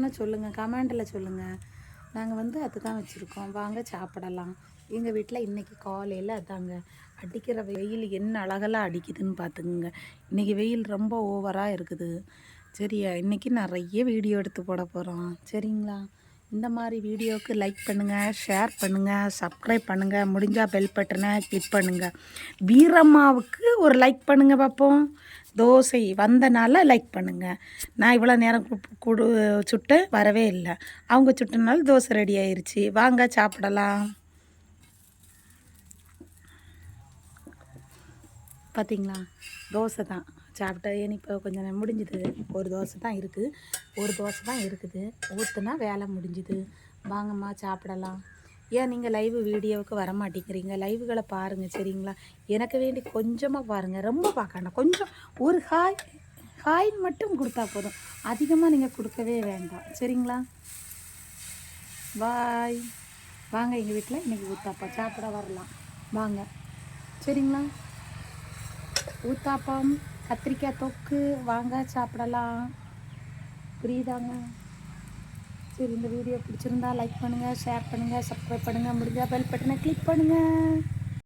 இருக்குன்னு சொல்லுங்கள் கமெண்டில் சொல்லுங்கள் நாங்கள் வந்து அதுதான் வச்சுருக்கோம். வாங்க சாப்பிடலாம். எங்கள் வீட்டில் இன்றைக்கி காலையில் அதாங்க அடிக்கிற வெயில் என்ன அழகெல்லாம் அடிக்குதுன்னு பார்த்துக்குங்க இன்றைக்கி வெயில் ரொம்ப ஓவராக இருக்குது. சரியா? இன்றைக்கி நிறைய வீடியோ எடுத்து போட போகிறோம் சரிங்களா? இந்த மாதிரி வீடியோவுக்கு லைக் பண்ணுங்கள் ஷேர் பண்ணுங்கள் சப்ஸ்கிரைப் பண்ணுங்கள் முடிஞ்சால் பெல் பட்டனை கிளிக் பண்ணுங்கள் வீரம்மாவுக்கு ஒரு லைக் பண்ணுங்கள் பார்ப்போம் தோசை வந்தனால லைக் பண்ணுங்கள் நான் இவ்வளோ நேரம் கு- குடு சுட்டு வரவே இல்லை. அவங்க சுட்டனால தோசை ரெடி ஆயிடுச்சு வாங்க சாப்பிடலாம். பார்த்தீங்களா தோசை தான். சாப்பிட்ட இப்போ கொஞ்சம் நேரம் முடிஞ்சுது. ஒரு தோசை தான் இருக்குது ஒரு தோசை தான் இருக்குது. ஊற்றுனா வேலை முடிஞ்சுது. வாங்கம்மா சாப்பிடலாம். ஏன் நீங்கள் லைவ் வீடியோவுக்கு வர மாட்டேங்கிறீங்க? லைவுகளை பாருங்கள் சரிங்களா? எனக்கு வேண்டி கொஞ்சமாக பாருங்கள் ரொம்ப பார்க்கணும் கொஞ்சம் ஒரு ஹாய் ஹாய் மட்டும் கொடுத்தா போதும். அதிகமாக நீங்கள் கொடுக்கவே வேண்டாம். சரிங்களா? பாய் வாங்க எங்கள் வீட்டில் இன்றைக்கி ஊத்தாப்பா. சாப்பிட வரலாம். வாங்க. சரிங்களா? ஊத்தாப்பம். கத்திரிக்காய் தொக்கு வாங்க சாப்பிடலாம். புரியுதாங்க? சரி இந்த வீடியோ பிடிச்சிருந்தா லைக் பண்ணுங்கள் ஷேர் பண்ணுங்கள் சப்ஸ்கிரைப் பண்ணுங்கள் முடிஞ்சால் பெல் பட்டனை கிளிக் பண்ணுங்கள்